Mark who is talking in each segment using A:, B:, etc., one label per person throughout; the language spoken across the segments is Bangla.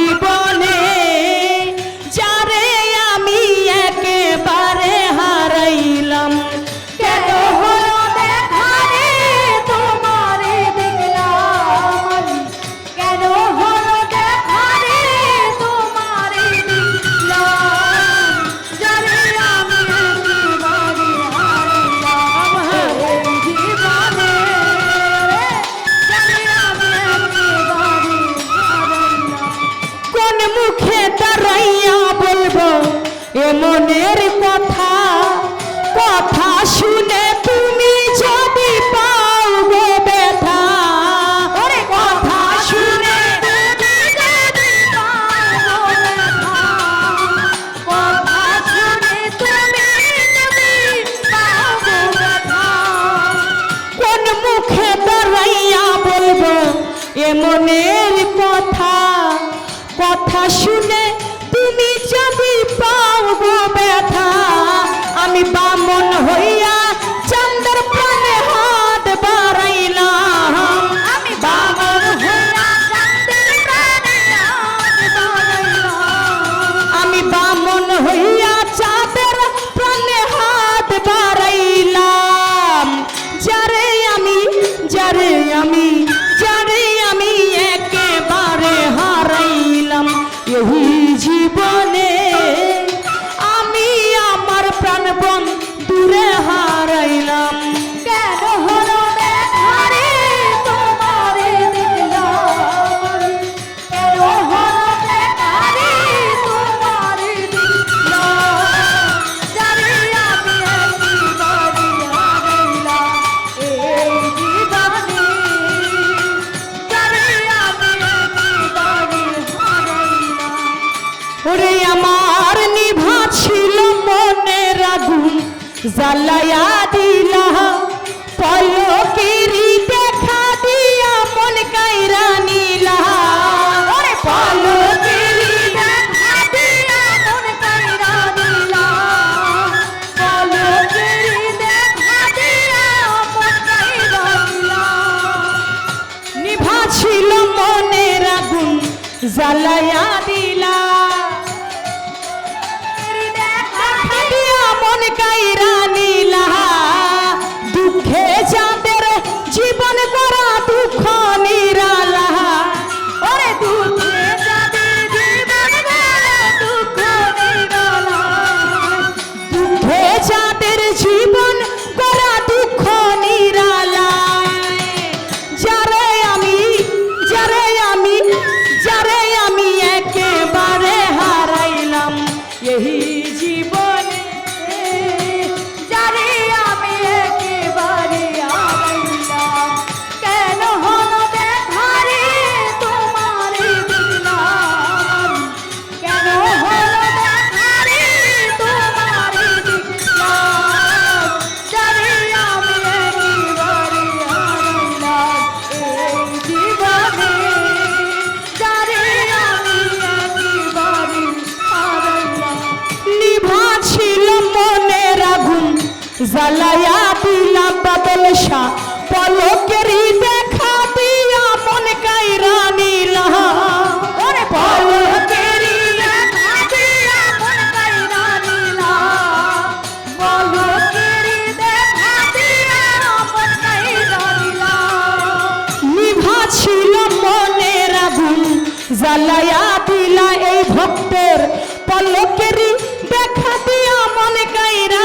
A: জীবনে মনের কথা কথা শুনে তুমি যদি পাও গো ব্যথা ওরে কথা শুনে তুমি যদি পাও গো ব্যথা কথা শুনে তুমি যদি পাও গো ব্যথা কোন মুখে দাঁড়াইয়া বলব এ মনের কথা কথা শুনে জ্বালায়া দিলা পলকেরি দেখা দিয়া মন কাইরা নিলা পলকেরি দেখা দিয়া মন কাইরা নিলা পলকেরি দেখা দিয়া মন কাইরা নিলা নিভা ছিল মনের আগুন জ্বালায়া এই জ্বালায়া দিলাম বাদল শাহ। পলকেরই দেখা দিয়া মন কাইরা নিলা। ওরে পলকেরই দেখা দিয়া মন কাইরা নিলা। পলকেরই দেখা দিয়া মন কাইরা নিলা। নিভা মনের আগুন। জ্বালায়া দিলা এই ভক্তের। পলকেরই দেখা দিয়া মনে কাইরা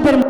A: permiso.